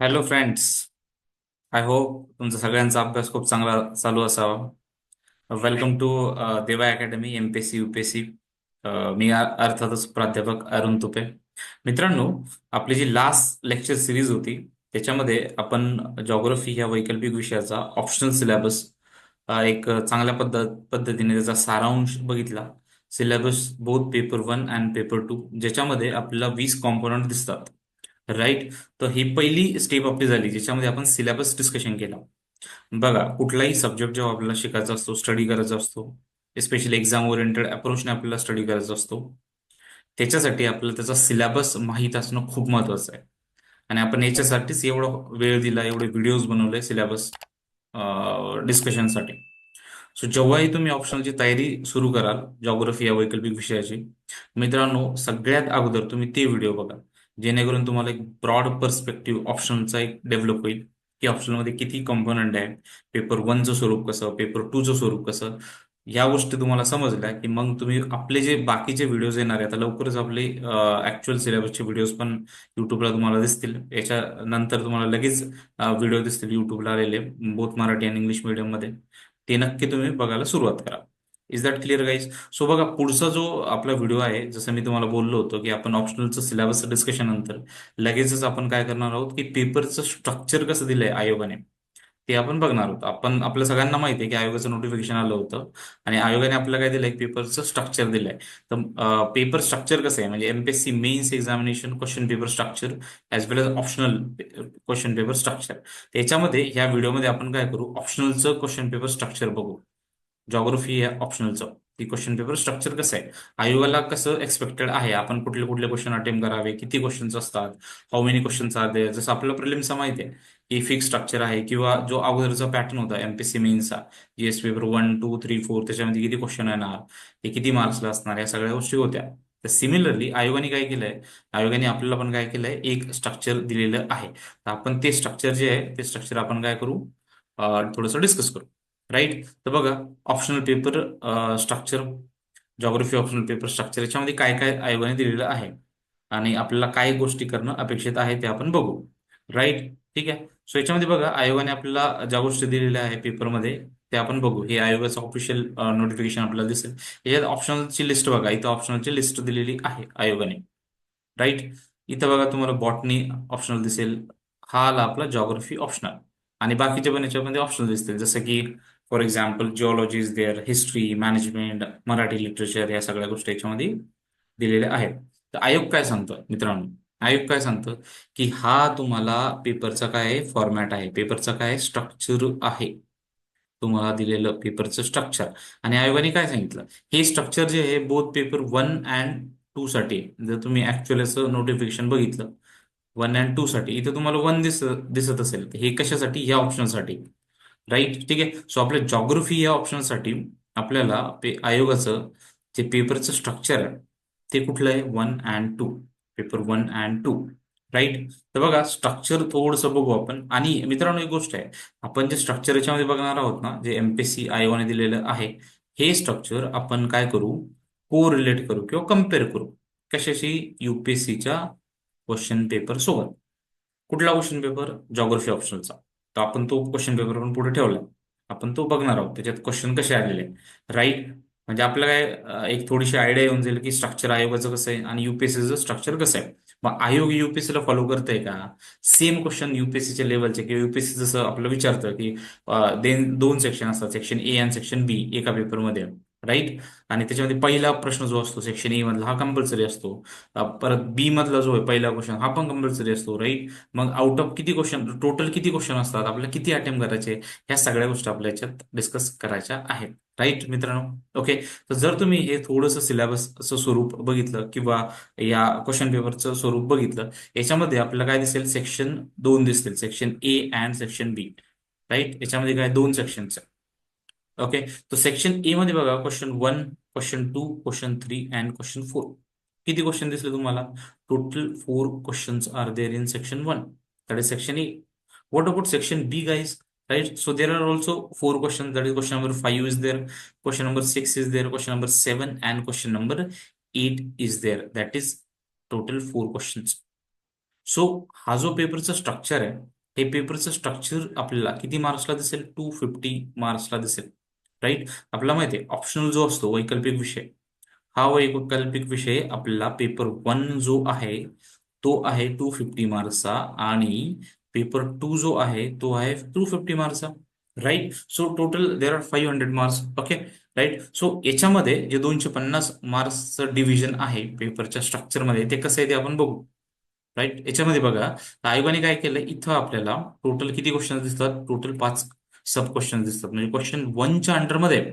Hello friends I hope तुमचा सगळ्यांचा अभ्यास खूप चांगला चालू असावा. Welcome to Deva academy M P S C U P S C मी अर्थातच प्राध्यापक अरुण तुपे. मित्रांनो आपली जी लास्ट लेक्चर सिरीज होती त्याच्यामध्ये आपण जॉग्रफी ह्या वैकल्पिक विषयाचा ऑप्शनल सिलेबस एक चांगल्या पद्धत पद्धतीने त्याचा सारांश बघितला. Syllabus both paper one and paper two ज्याच्यामध्ये आपल्याला वीस कॉम्पोनंट दिसतात. राईट तर ही पहिली स्टेप आपली झाली ज्याच्यामध्ये आपण सिलेबस डिस्कशन केला. बघा कुठलाही सब्जेक्ट जेव्हा आपल्याला शिकायचा असतो स्टडी करायचा असतो स्पेशली एक्झाम ओरिएंटेड अप्रोचने आपल्याला स्टडी करायचा असतो त्याच्यासाठी आपल्याला त्याचा सिलेबस माहीत असणं खूप महत्वाचं आहे. आणि आपण याच्यासाठीच एवढा वेळ दिला एवढे व्हिडिओज बनवले सिलेबस डिस्कशनसाठी सो जेव्हाही तुम्ही ऑप्शनलची तयारी सुरू कराल जॉग्रफी या वैकल्पिक विषयाची मित्रांनो सगळ्यात अगोदर तुम्ही ते व्हिडिओ बघा. जेणेकरून तुम्हाला एक ब्रॉड पर्स्पेक्टिव्ह ऑप्शनचा एक डेव्हलप होईल. की ऑप्शनमध्ये किती कंपोनंट आहे पेपर वनचं स्वरूप कसं? पेपर टूचं स्वरूप कसं? या गोष्टी तुम्हाला समजल्या की मग तुम्ही आपले जे बाकीचे व्हिडिओज येणार आहेत लवकरच आपले ऍक्च्युअल सिलेबसचे व्हिडिओज पण युट्यूबला तुम्हाला दिसतील. याच्या नंतर तुम्हाला लगेच व्हिडिओ दिसतील युट्यूबला आलेले बोथ मराठी आणि इंग्लिश मीडियममध्ये ते नक्की तुम्ही बघायला सुरुवात करा. Is that clear guys so बघा पुढचा जो आपला व्हिडिओ आहे जसं मी तुम्हाला बोललो होतो की आपण ऑप्शनलचं सिलेबस डिस्कशन नंतर लगेचच आपण काय करणार आहोत की पेपरचं स्ट्रक्चर कसं दिलंय आयोगाने ते आपण बघणार आहोत. आपण आपल्या सगळ्यांना माहिती आहे की आयोगाचं नोटिफिकेशन आलं होतं आणि आयोगाने आपल्याला काय दिलंय? पेपरचं स्ट्रक्चर दिलंय. तर पेपर स्ट्रक्चर कसं आहे? म्हणजे MPSC mains examination question paper structure as well as optional question paper structure त्याच्यामध्ये ह्या व्हिडिओमध्ये आपण काय करू? ऑप्शनलचं क्वेश्चन पेपर स्ट्रक्चर बघू. जॉग्रफी हे ऑप्शनलचं ती क्वेश्चन पेपर स्ट्रक्चर कसं आहे? आयोगाला कसं एक्सपेक्टेड आहे? आपण कुठले कुठले क्वेश्चन अटेम्प्ट करावे? किती क्वेश्चन्स असतात? हाऊ मेनी क्वेश्चन्स आर जसं आपल्याला प्रिलिम्सचा माहिती आहे. की फिक्स स्ट्रक्चर आहे किंवा जो अगोदरचा पॅटर्न होता MPSC मेन्सचा GS paper one two three four त्याच्यामध्ये किती क्वेश्चन येणार? हे किती मार्क्सला असणार? या सगळ्या गोष्टी होत्या. तर सिमिलरली आयोगाने काय केलंय? आयोगाने आपल्याला पण काय केलंय? एक स्ट्रक्चर दिलेलं आहे. तर आपण ते स्ट्रक्चर जे आहे ते स्ट्रक्चर आपण काय करू? थोडंसं डिस्कस करू. राईट तर बघा optional paper structure geography optional paper structure याच्यामध्ये काय काय आयोगाने दिलेलं आहे? आणि आपल्याला काय गोष्टी करणं अपेक्षित आहे ते आपण बघू. राईट ठीक आहे? सो याच्यामध्ये बघा आयोगाने आपल्याला ज्या गोष्टी दिलेल्या आहे पेपरमध्ये ते आपण बघू. हे आयोगाचं ऑफिशियल नोटिफिकेशन आपल्याला दिसेल. याच्यात ऑप्शनलची लिस्ट बघा. इथं ऑप्शनलची लिस्ट दिलेली आहे आयोगाने. राईट इथं बघा तुम्हाला बॉटनी ऑप्शनल दिसेल. हा आला आपला जॉग्रफी ऑप्शनल आणि बाकीचे पण याच्यामध्ये ऑप्शनल दिसतील. जसं की for example geology is there history management Marathi literature या सगळ्या गोष्टी याच्यामध्ये दिलेल्या आहेत. तर आयोग काय सांगतो मित्रांनो? आयोग काय सांगतो की हा तुम्हाला पेपरचा काय फॉर्मॅट आहे? पेपरचा काय स्ट्रक्चर आहे. तुम्हाला दिलेलं पेपरचं स्ट्रक्चर आणि आयोगाने काय सांगितलं? हे स्ट्रक्चर जे आहे both paper one and two साठी जर तुम्ही ऍक्च्युअल असं नोटिफिकेशन बघितलं वन अँड टू साठी इथं तुम्हाला वन दिस दिसत असेल. तर हे कशासाठी? या ऑप्शनसाठी राईट ठीक आहे? सो आपल्या जॉग्रफी या ऑप्शनसाठी आपल्याला पे आयोगाचं जे पेपरचं स्ट्रक्चर आहे ते कुठलं आहे? One and two paper one and two right तर बघा स्ट्रक्चर थोडंसं बघू आपण. आणि मित्रांनो एक गोष्ट आहे. आपण जे स्ट्रक्चर याच्यामध्ये बघणार आहोत ना जे एमपीएससी आयोगाने दिलेलं आहे हे स्ट्रक्चर आपण काय करू? को रिलेट करू किंवा कंपेअर करू. कशाशी? युपीएससीच्या क्वेश्चन पेपर सोबत. कुठला क्वेश्चन पेपर जॉग्रफी ऑप्शनचा तर आपण तो क्वेश्चन पेपर पण पुढे ठेवला. आपण तो बघणार आहोत. त्याच्यात क्वेश्चन कसे आलेले राईट म्हणजे आपल्याला काय एक थोडीशी आयडिया येऊन जाईल की स्ट्रक्चर आयोगाचं कसं आहे आणि युपीएससीचं स्ट्रक्चर कसं आहे. मग आयोग युपीएससीला फॉलो करतंय का? सेम क्वेश्चन युपीएससीच्या लेवलचे किंवा युपीएससी जसं आपलं विचारतं की देन दोन सेक्शन असतात. सेक्शन ए आणि सेक्शन बी एका पेपरमध्ये राईट? आणि त्याच्यामध्ये पहिला प्रश्न जो असतो सेक्शन ए मधला हा कंपल्सरी असतो. परत बी मधला जो आहे पहिला क्वेश्चन हा पण कंपल्सरी असतो राईट? मग आउट ऑफ किती क्वेश्चन टोटल किती क्वेश्चन असतात? आपल्याला किती अटेम्प्ट करायचे? ह्या सगळ्या गोष्टी आपल्या याच्यात डिस्कस करायच्या आहेत. राईट मित्रांनो? ओके तर जर तुम्ही हे थोडंसं सिलेबसचं स्वरूप बघितलं किंवा या क्वेश्चन पेपरचं स्वरूप बघितलं याच्यामध्ये आपल्याला काय दिसेल? सेक्शन दोन दिसतील. Section A and section B right? याच्यामध्ये काय? दोन सेक्शन्स ओके तो सेक्शन ए मध्ये बघा question one question two question three and question four किती क्वेश्चन दिसले तुम्हाला? Total four question are there in section one that is section A what about section B guys right so there are also four question that is question number five is there question number six is there question number seven and question number eight is there that is total four questions so हा जो पेपरचा structure आहे हे पेपरचं structure आपल्याला किती मार्क्सला दिसेल? To fifty मार्क्सला दिसेल. राईट आपल्याला माहिती आहे ऑप्शनल जो असतो वैकल्पिक विषय. हा वैकल्पिक विषय आपला पेपर वन जो आहे तो आहे टू फिफ्टी मार्क्सचा आणि पेपर टू जो आहे तो आहे two fifty मार्क्सचा right so total there are five hundred marks okay right so याच्यामध्ये जे दोनशे पन्नास मार्क्सचं डिव्हिजन आहे पेपरच्या स्ट्रक्चरमध्ये ते कसं आहे ते आपण बघू. राईट याच्यामध्ये बघा आयोगाने काय केलं इथं आपल्याला टोटल किती क्वेश्चन दिसतात? टोटल पाच सब क्वेश्चन दिसतात. म्हणजे क्वेश्चन वनच्या अंडरमध्ये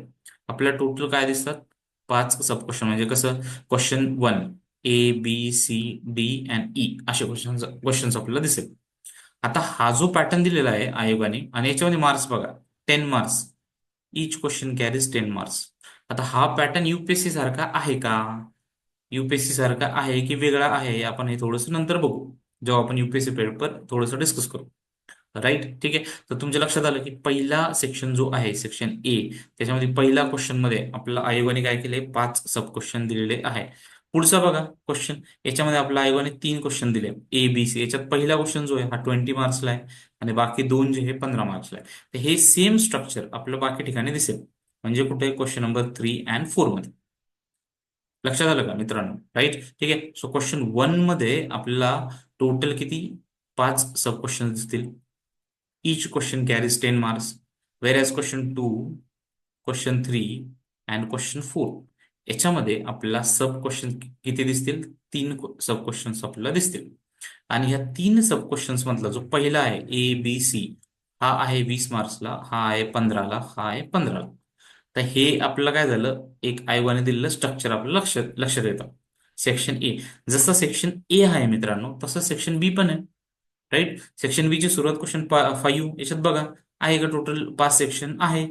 आपल्या टोटल काय दिसतात? पाच सब क्वेश्चन म्हणजे कसं? Question one A B C D and E असे क्वेश्चन क्वेश्चन आपल्याला दिसेल. आता हा जो पॅटर्न दिलेला आहे आयोगाने आणि याच्यामध्ये मार्क्स बघा. Ten marks each question carries ten marks आता हा पॅटर्न युपीएससी सारखा आहे का? युपीएससी सारखा आहे की वेगळा आहे? आपण हे थोडंसं नंतर बघू. जेव्हा आपण युपीएससी पेपर थोडंसं डिस्कस करू. राईट ठीक आहे? तर तुमच्या लक्षात आलं की पहिला सेक्शन जो आहे सेक्शन ए त्याच्यामध्ये पहिला क्वेश्चनमध्ये आपल्याला आयोगाने काय केले पाच सब क्वेश्चन दिलेले आहे पुढचा बघा क्वेश्चन याच्यामध्ये आपल्या आयोगाने तीन क्वेश्चन दिले. ए बी सी याच्यात पहिला क्वेश्चन जो आहे हा ट्वेंटी मार्क्सला आहे आणि बाकी दोन जे हे पंधरा मार्क्सला आहे. तर हे सेम स्ट्रक्चर आपलं बाकी ठिकाणी दिसेल. म्हणजे कुठे? क्वेश्चन नंबर थ्री अँड फोरमध्ये. लक्षात आलं का मित्रांनो? राईट ठीक आहे? सो क्वेश्चन वनमध्ये आपल्याला टोटल किती? पाच सब क्वेश्चन दिसतील. Each question carries 10 marks whereas question 2 question 3 and question 4 याच्यामध्ये आपल्याला सब क्वेश्चन किती दिसतील? तीन सब क्वेश्चन्स आपल्याला दिसतील. आणि ह्या तीन सब क्वेश्चन्स मधला जो पहिला आहे ए बी सी हा आहे वीस मार्क्सला हा आहे पंधराला हा आहे पंधराला तर हे आपल्याला काय झालं? एक आयोगाने दिलेलं स्ट्रक्चर आपलं लक्ष लक्षात येतं. सेक्शन ए जसं सेक्शन ए आहे मित्रांनो तसं सेक्शन बी पण आहे. राईट सेक्शन बी ची सुरुवात क्वेश्चन फाईव्ह uh, याच्यात बघा. आहे का टोटल पाच सेक्शन आहे.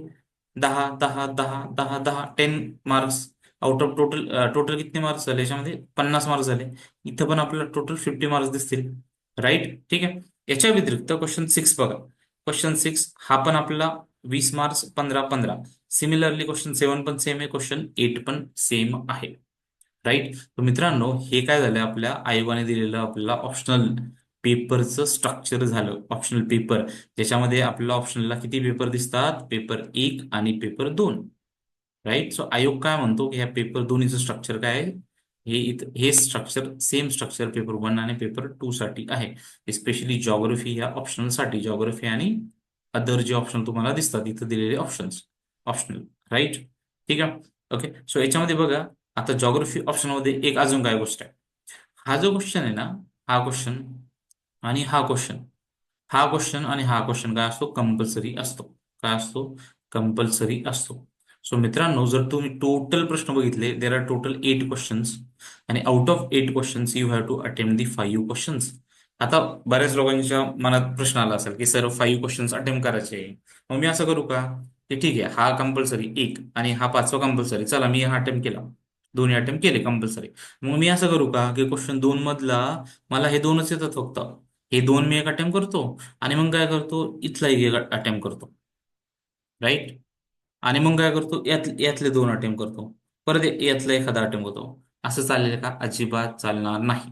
दहा दहा दहा दहा दहा ten marks out of total total किती मार्क्स झाले? याच्यामध्ये पन्नास मार्क्स झाले. इथं पण आपल्याला टोटल फिफ्टी मार्क्स दिसतील. राईट ठीक आहे? याच्या व्यतिरिक्त क्वेश्चन सिक्स बघा. क्वेश्चन सिक्स हा पण आपला वीस मार्क्स पंधरा पंधरा. सिमिलरली क्वेश्चन सेवन पण सेम आहे. क्वेश्चन एट पण सेम आहे. राईट तर मित्रांनो हे काय झालं? आपल्या आयोगाने दिलेलं आपल्याला ऑप्शनल पेपरचं स्ट्रक्चर झालं. ऑप्शनल पेपर ज्याच्यामध्ये आपल्याला ऑप्शनलला किती पेपर दिसतात? पेपर एक आणि पेपर दोन. राईट सो आयोग काय म्हणतो की ह्या पेपर दोन्हीचं स्ट्रक्चर काय आहे? हे इथं हे structure same structure paper one आणि पेपर टू साठी आहे. स्पेशली जॉग्रफी ह्या ऑप्शनलसाठी जॉग्रफी आणि अदर जे ऑप्शन तुम्हाला दिसतात इथं दिलेले ऑप्शन्स ऑप्शनल राईट ठीक आहे? ओके सो याच्यामध्ये बघा आता जॉग्रफी ऑप्शनमध्ये एक अजून काय गोष्ट आहे? हा जो क्वेश्चन आहे ना हा क्वेश्चन आणि हा क्वेश्चन हा क्वेश्चन आणि हा क्वेश्चन काय असतो? कंपल्सरी असतो. काय असतो? कंपल्सरी असतो. सो मित्रांनो जर तुम्ही टोटल प्रश्न बघितले there are total eight questions आणि out of eight questions you have to attempt the five questions आता बऱ्याच लोकांच्या मनात प्रश्न आला असेल की सर फाईव्ह क्वेश्चन्स अटेम्प्ट करायचे मग मी असं करू का? की ठीक आहे हा कंपल्सरी एक आणि हा पाचवा कंपल्सरी चला मी हा अटेम्प्ट केला. दोन्ही अटेम्प्ट केले कंपल्सरी मग मी असं करू का? की क्वेश्चन दोन मधला मला हे दोनच येतात फक्त. हे दोन मी एक अटेम्प्ट करतो आणि मग काय करतो? इथला एक अटेम्प्ट करतो. राईट आणि मग काय करतो? यात यातले दोन अटेम्प्ट करतो. परत यातला एखादा अटेम्प्ट करतो. असं चालेल का? अजिबात चालणार नाही.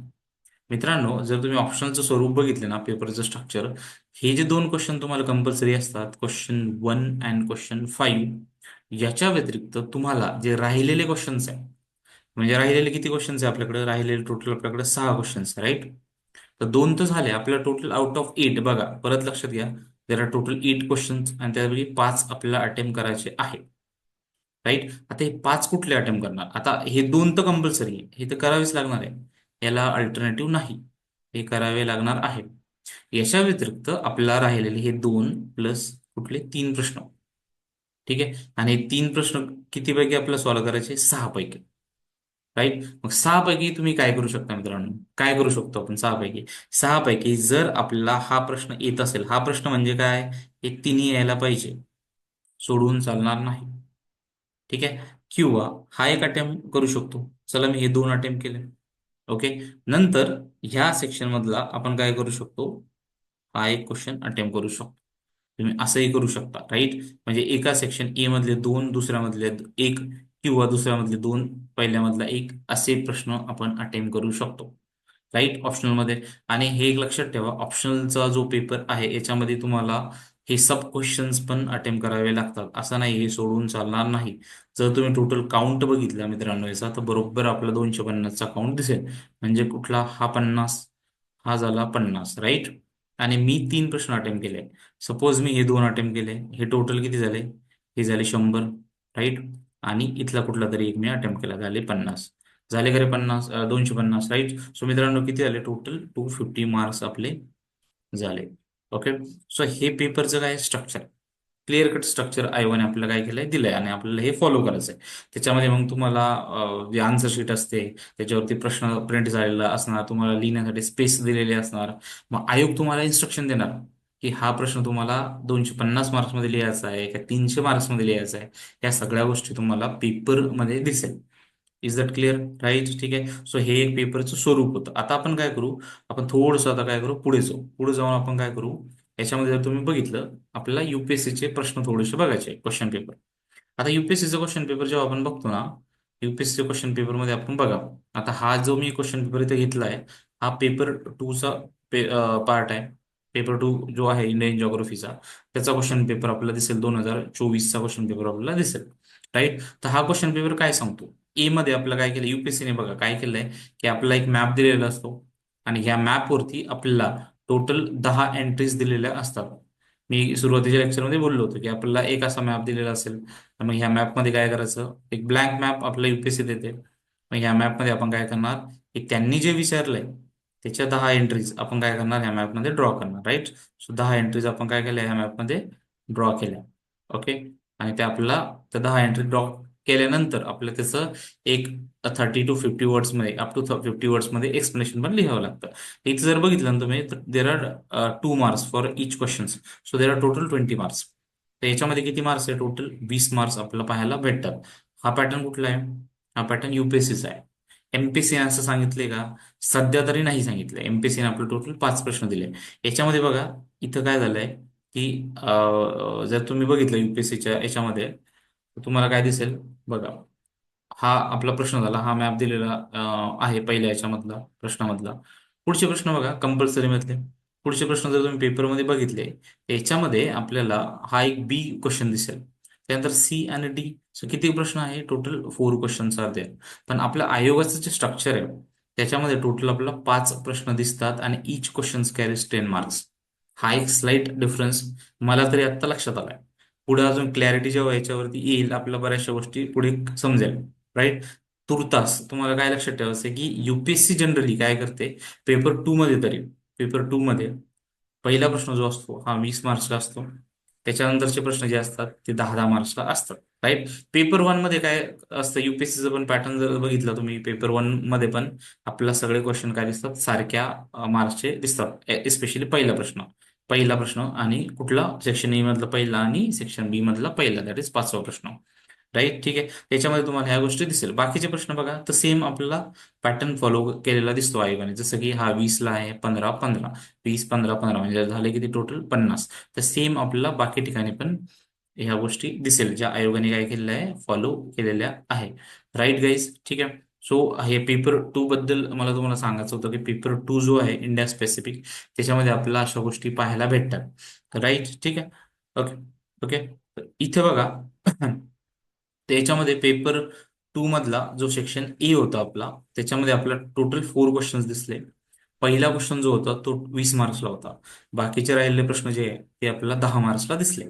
मित्रांनो जर तुम्ही ऑप्शनचं स्वरूप बघितले ना पेपरचं स्ट्रक्चर हे जे दोन क्वेश्चन तुम्हाला कंपल्सरी असतात question one and question five याच्या व्यतिरिक्त तुम्हाला जे राहिलेले क्वेश्चन्स आहे म्हणजे राहिलेले किती क्वेश्चन्स आहे आपल्याकडे? राहिलेले टोटल आपल्याकडे सहा क्वेश्चन्स राईट तर दोन तर झाले. आपल्याला टोटल आउट ऑफ एट बघा. परत लक्षात घ्या. There are total eight questions आणि त्यापैकी पाच आपल्याला अटेम्प्ट करायचे आहे राईट आता हे पाच कुठले अटेम्प्ट करणार? आता हे दोन तर कंपल्सरी आहे. हे तर करावेच लागणार आहे. याला अल्टरनेटिव्ह नाही. हे करावे लागणार आहे. याच्या व्यतिरिक्त आपल्याला राहिलेले हे दोन प्लस कुठले? तीन प्रश्न. ठीक आहे? आणि तीन प्रश्न किती पैकी आपल्याला सॉल्व्ह करायचे? सहा पैकी राईट मग सहा पैकी तुम्ही काय करू शकता मित्रांनो? काय करू शकतो आपण सहा पैकी सहा पैकी जर आपल्याला हा प्रश्न येत असेल हा प्रश्न म्हणजे काय? हे तिन्ही यायला पाहिजे. सोडून चालणार नाही. ठीक आहे? किंवा हा एक अटेम्प्ट करू शकतो. चला मी हे दोन अटेम्प्ट केले. ओके नंतर ह्या सेक्शन मधला आपण काय करू शकतो? हा एक क्वेश्चन अटेम्प्ट करू शकतो. तुम्ही असंही करू शकता. राईट म्हणजे एका सेक्शन ए मधले दोन दुसऱ्या मधले एक. किंवा दुसऱ्यामधले दोन पहिल्यामधला एक असे प्रश्न आपण अटेम्प्ट करू शकतो. राईट ऑप्शनलमध्ये आणि हे एक लक्षात ठेवा ऑप्शनलचा जो पेपर आहे याच्यामध्ये तुम्हाला हे सब क्वेश्चन्स पण अटेम्प्ट करावे लागतात. असं नाही हे सोडून चालणार नाही. जर तुम्ही टोटल काउंट बघितला मित्रांनो याचा तर बरोबर आपला दोनशे पन्नासचा काउंट दिसेल. म्हणजे कुठला? हा पन्नास हा झाला पन्नास. राईट आणि मी तीन प्रश्न अटेम्प्ट केले. सपोज मी हे दोन अटेम्प्ट केले. हे टोटल किती झाले? हे झाले शंभर. राईट आणि इथला कुठला तरी एक मी अटेम्प्ट केला झाले पन्नास. झाले खरे पन्नास दोनशे पन्नास राईट सो मित्रांनो किती झाले टोटल टू फिफ्टी मार्क्स आपले झाले. ओके सो हे पेपरचं काय स्ट्रक्चर क्लिअर कट स्ट्रक्चर आयोगाने आपल्याला काय केलंय? दिलंय आणि आपल्याला हे फॉलो करायचं आहे त्याच्यामध्ये मग तुम्हाला जे आन्सर शीट असते त्याच्यावरती प्रश्न प्रिंट झालेला असणार तुम्हाला लिहिण्यासाठी स्पेस दिलेले असणार. मग आयोग तुम्हाला इन्स्ट्रक्शन देणार. की हा प्रश्न तुम्हाला दोनशे पन्नास मार्क्समध्ये लिहायचा आहे का तीनशे मार्क्समध्ये लिहायचा आहे या सगळ्या गोष्टी तुम्हाला पेपरमध्ये दिसेल. इज दॅट क्लिअर राईट ठीक आहे? सो हे एक पेपरचं स्वरूप होतं. आता आपण काय करू? आपण थोडंसं आता काय करू? पुढे जाऊ. पुढे जाऊन आपण काय करू? याच्यामध्ये जर तुम्ही बघितलं आपल्याला युपीएससीचे प्रश्न थोडेसे बघायचे क्वेश्चन पेपर आता युपीएससीचा क्वेश्चन पेपर जेव्हा आपण बघतो ना युपीएससी क्वेश्चन पेपरमध्ये आपण बघा. आता हा जो मी क्वेश्चन पेपर इथे घेतला आहे हा पेपर टूचा पार्ट आहे. पेपर टू जो आहे इंडियन जॉग्रफीचा त्याचा क्वेश्चन पेपर आपल्याला दिसेल दोन हजार चोवीसचा क्वेश्चन पेपर आपल्याला दिसेल. राईट तर हा क्वेश्चन पेपर काय सांगतो? ए मध्ये आपलं काय केलं युपीएससीने बघा काय केलंय? की आपला एक मॅप दिलेला असतो. आणि ह्या मॅपवरती आपल्याला टोटल दहा एंट्रीज दिलेल्या असतात. मी सुरुवातीच्या लेक्चरमध्ये बोललो होतो की आपल्याला एक असा मॅप दिलेला असेल. तर मग ह्या मॅपमध्ये काय करायचं? एक ब्लँक मॅप आपल्या युपीएससी देते. मग ह्या मॅपमध्ये आपण काय करणार? की त्यांनी जे विचारलंय त्याच्या दहा एंट्रीज आपण काय करणार? ह्या मॅपमध्ये ड्रॉ करणार राईट सो दहा एंट्रीज आपण काय केल्या? ह्या मॅपमध्ये ड्रॉ केल्या. ओके आणि ते आपल्याला त्या दहा एंट्री ड्रॉ केल्यानंतर आपल्याला त्याचं एक थर्टी टू फिफ्टी वर्ड्समध्ये अप टू फिफ्टी वर्ड्समध्ये एक्सप्लेनेशन पण लिहावं लागतं. इथे जर बघितलं ना तुम्ही तर there are two marks for each questions so there are total twenty marks तर याच्यामध्ये किती मार्क्स आहे? टोटल वीस मार्क्स आपल्याला पाहायला भेटतात. हा पॅटर्न कुठला आहे? हा पॅटर्न युपीएससीचा आहे. एमपीसीने असं सांगितलंय का? सध्या तरी नाही सांगितलंय. एमपीसीने आपलं टोटल पाच प्रश्न दिले. याच्यामध्ये बघा इथं काय झालंय की जर तुम्ही बघितलं युपीएससीच्या याच्यामध्ये तुम्हाला काय दिसेल? बघा हा आपला प्रश्न झाला. हा मॅप दिलेला आहे पहिल्या याच्यामधला प्रश्नामधला. पुढचे प्रश्न बघा कंपल्सरी मधले. पुढचे प्रश्न जर तुम्ही पेपरमध्ये बघितले याच्यामध्ये आपल्याला हा एक बी क्वेश्चन दिसेल. त्यानंतर सी आणि डी सो किती प्रश्न आहे? Total four questions are there पण आपल्या आयोगाचं जे स्ट्रक्चर आहे त्याच्यामध्ये टोटल आपल्याला पाच प्रश्न दिसतात आणि each question carries ten marks हा एक स्लाइट डिफरन्स मला तरी आत्ता लक्षात आलाय. पुढे अजून क्लॅरिटी जेव्हा याच्यावरती येईल आपल्या बऱ्याचशा गोष्टी पुढे समजेल राईट तुर्तास तुम्हाला काय लक्षात ठेवायचं आहे की युपीएससी जनरली काय करते? पेपर टू मध्ये तरी पेपर टू मध्ये पहिला प्रश्न जो असतो हा वीस मार्क्सला असतो. त्याच्यानंतरचे प्रश्न जे असतात ते दहा दहा मार्क्सला असतात राईट पेपर वनमध्ये काय असतं युपीएससीचं पण पॅटर्न जर बघितलं तुम्ही पेपर वनमध्ये पण आपल्याला सगळे क्वेश्चन काय दिसतात? सारख्या मार्क्सचे दिसतात एस्पेशली पहिला प्रश्न. पहिला प्रश्न आणि कुठला? सेक्शन ए मधला पहिला आणि सेक्शन बी मधला पहिला दॅट इज पाचवा प्रश्न. राईट ठीक आहे? त्याच्यामध्ये तुम्हाला ह्या गोष्टी दिसेल. बाकीचे प्रश्न बघा. तर सेम आपल्याला पॅटर्न फॉलो केलेला दिसतो आयोगाने. जसं की हा वीसला आहे पंधरा पंधरा. वीस पंधरा पंधरा. म्हणजे झाले किती टोटल पन्नास. तर सेम आपल्याला बाकी ठिकाणी पण ह्या गोष्टी दिसेल. ज्या आयोगाने काय केलेल्या आहे फॉलो केलेल्या आहे. राईट गाईज ठीक आहे? सो हे पेपर टू बद्दल मला तुम्हाला सांगायचं होतं की पेपर टू जो आहे इंडिया स्पेसिफिक त्याच्यामध्ये आपल्याला अशा गोष्टी पाहायला भेटतात. राईट ठीक आहे? ओके ओके इथे बघा. त्याच्यामध्ये पेपर टू मधला जो सेक्शन ए होता आपला त्याच्यामध्ये आपल्याला टोटल फोर क्वेश्चन्स दिसले. पहिला क्वेश्चन जो होता तो वीस मार्क्सला होता. बाकीचे राहिलेले प्रश्न जे आहे ते आपल्याला दहा मार्क्सला दिसले.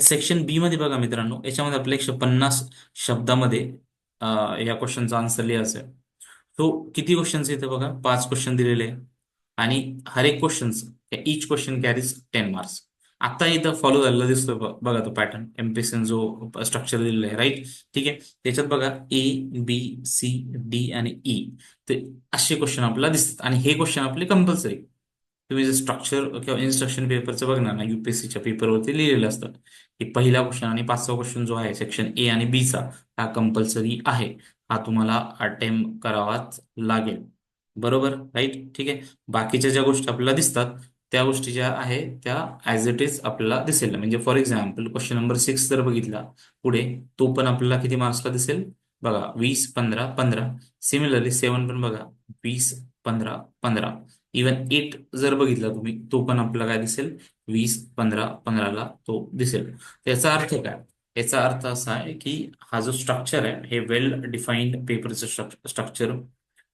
सेक्शन बी मध्ये बघा मित्रांनो याच्यामध्ये आपल्या एकशे पन्नास शब्दामध्ये या क्वेश्चनचा आन्सर लिहायचा आहे. तो किती क्वेश्चन्स इथे बघा? पाच क्वेश्चन दिलेले. आहे आणि हर एक question each question carries ten marks आता इथं फॉलो झालेला दिसतोय बघा तो पॅटर्न एमपीएससी जो स्ट्रक्चर दिलेला आहे राईट ठीक आहे? त्याच्यात बघा ए बी सी डी आणि e. ई ते असे क्वेश्चन आपल्याला दिसतात. आणि हे क्वेश्चन आपले कंपल्सरी तुम्ही जे स्ट्रक्चर किंवा इन्स्ट्रक्शन पेपरचं बघणार ना युपीएससीच्या पेपरवरती लिहिलेलं असतं की पहिला क्वेश्चन आणि पाचवा क्वेश्चन जो आहे सेक्शन ए आणि बी चा हा कंपल्सरी आहे. हा तुम्हाला अटेम्प करावाच लागेल. बरोबर? राईट ठीक आहे? बाकीच्या ज्या गोष्टी आपल्याला दिसतात त्या गोष्टी ज्या आहेत त्या ॲज इट इज आपल्याला दिसेल. म्हणजे for example question number six जर बघितला पुढे तो पण आपल्याला किती मार्क्सला दिसेल? बघा वीस पंधरा पंधरा. सिमिलरली सेवन पण बघा वीस पंधरा पंधरा. इवन एट जर बघितला तुम्ही तो पण आपल्याला काय दिसेल? वीस पंधरा पंधराला तो दिसेल. त्याचा अर्थ काय? याचा अर्थ असा आहे की हा जो स्ट्रक्चर आहे हे वेल डिफाईन्ड पेपरचं स्ट्रक्चर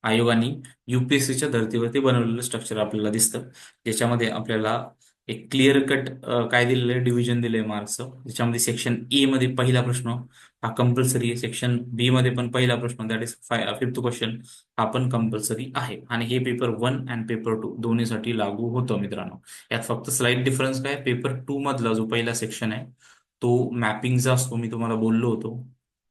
आयोगाने युपीएससीच्या धर्तीवरती बनवलेलं स्ट्रक्चर आपल्याला दिसतं. ज्याच्यामध्ये आपल्याला एक क्लिअर कट काय दिलेलं आहे? डिव्हिजन दिलंय मार्क्सचं ज्याच्यामध्ये सेक्शन ए मध्ये पहिला प्रश्न हा कंपल्सरी आहे. सेक्शन बी मध्ये पण पहिला प्रश्न that is five fifth question हा पण कंपल्सरी आहे. आणि हे paper one and paper two दोन्हीसाठी लागू होतं मित्रांनो. यात फक्त स्लाईट डिफरन्स काय? पेपर टू मधला जो पहिला सेक्शन आहे तो मॅपिंगचा असतो. मी तुम्हाला बोललो होतो.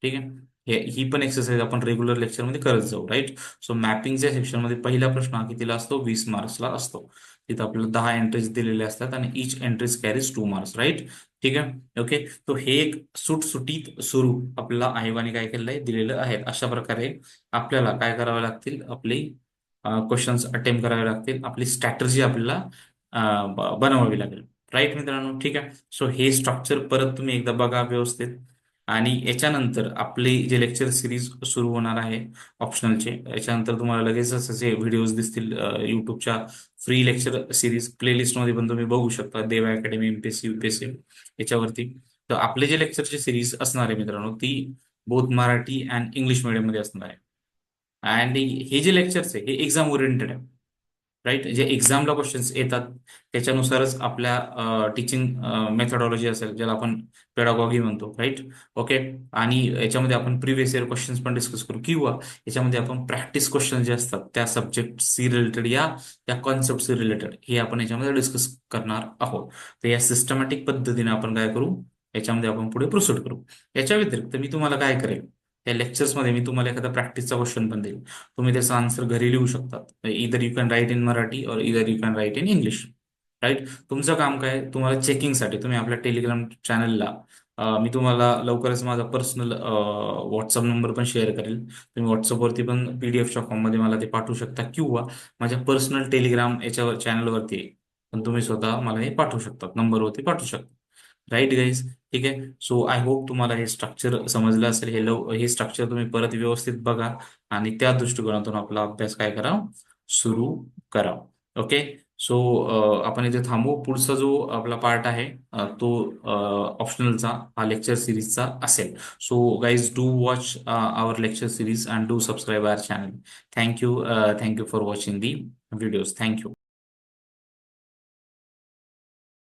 ठीक आहे? हे ही पण एक्सरसाइज आपण रेग्युलर लेक्चरमध्ये करत जाऊ राईट सो मॅपिंगच्या सेक्शनमध्ये पहिला प्रश्न हा कितीला असतो? वीस मार्क्सला असतो. तिथं आपल्याला दहा एंट्रीज दिलेले असतात आणि each entries carries two marks right ठीक आहे? ओके तो हे एक सुटसुटीत स्वरूप आपल्याला आयोगाने काय केलेलं आहे? दिलेलं आहे. अशा प्रकारे आपल्याला काय करावे लागतील? आपले क्वेश्चन्स अटेम्प्ट करावे लागतील. आपली स्ट्रॅटर्जी आपल्याला बनवावी लागेल. राईट मित्रांनो? ठीक आहे? सो हे स्ट्रक्चर परत तुम्ही एकदा बघा व्यवस्थित. आणि याच्यानंतर आपले जे लेक्चर सिरीज सुरू होणार आहे ऑप्शनलचे याच्यानंतर तुम्हाला लगेच असे व्हिडिओज दिसतील युट्यूबच्या फ्री लेक्चर सिरीज प्लेलिस्टमध्ये पण तुम्ही बघू शकता देवा अकॅडमी एमपीएससी युपीएससी याच्यावरती. तर आपले जे लेक्चरचे सिरीज असणार आहे मित्रांनो ती बोथ मराठी अँड इंग्लिशमध्ये असणार आहे. अँड हे जे लेक्चर्स आहे हे एक्झाम ओरिएंटेड आहे. राईट जे एक्झामला क्वेश्चन्स येतात त्याच्यानुसारच आपल्या टीचिंग मेथडॉलॉजी असेल ज्याला आपण पेडागॉगी म्हणतो. राईट ओके आणि याच्यामध्ये आपण प्रिव्हियस इयर क्वेश्चन्स पण डिस्कस करू. किंवा याच्यामध्ये आपण प्रॅक्टिस क्वेश्चन जे असतात त्या सब्जेक्टशी रिलेटेड या त्या कॉन्सेप्टशी रिलेटेड हे आपण याच्यामध्ये डिस्कस करणार आहोत. तर या सिस्टमॅटिक पद्धतीने आपण काय करू? याच्यामध्ये आपण पुढे प्रोसीड करू. याच्या व्यतिरिक्त मी तुम्हाला काय करेल? त्या लेक्चर्समध्ये मी तुम्हाला एखादा प्रॅक्टिसचा क्वेश्चन पण देईल. तुम्ही त्याचा आन्सर घरी लिहू शकतात इधर you can write in Marathi और इधर you can write in English right तुमचं काम काय? तुम्हाला चेकिंगसाठी तुम्ही आपल्या टेलिग्राम चॅनलला मी तुम्हाला लवकरच माझा पर्सनल व्हॉट्सअप नंबर पण शेअर करेल. तुम्ही व्हॉट्सअपवरती पण पीडीएफच्या फॉर्ममध्ये मला ते पाठवू शकता किंवा माझ्या पर्सनल टेलिग्राम याच्यावर चॅनलवरती पण तुम्ही स्वतः मला हे पाठवू शकता. नंबरवरती पाठवू शकता. राईट गाईज ठीक आहे? सो आय होप तुम्हाला हे स्ट्रक्चर समजलं असेल. हे लव हे स्ट्रक्चर तुम्ही परत व्यवस्थित बघा आणि त्या दृष्टिकोनातून आपला अभ्यास काय करा? सुरू करा. ओके सो आपण इथे थांबू. पुढचा जो आपला पार्ट आहे तो ऑप्शनलचा हा लेक्चर सिरीजचा असेल. So guys do watch our lecture series and do subscribe our channel thank you thank you for watching the videos thank you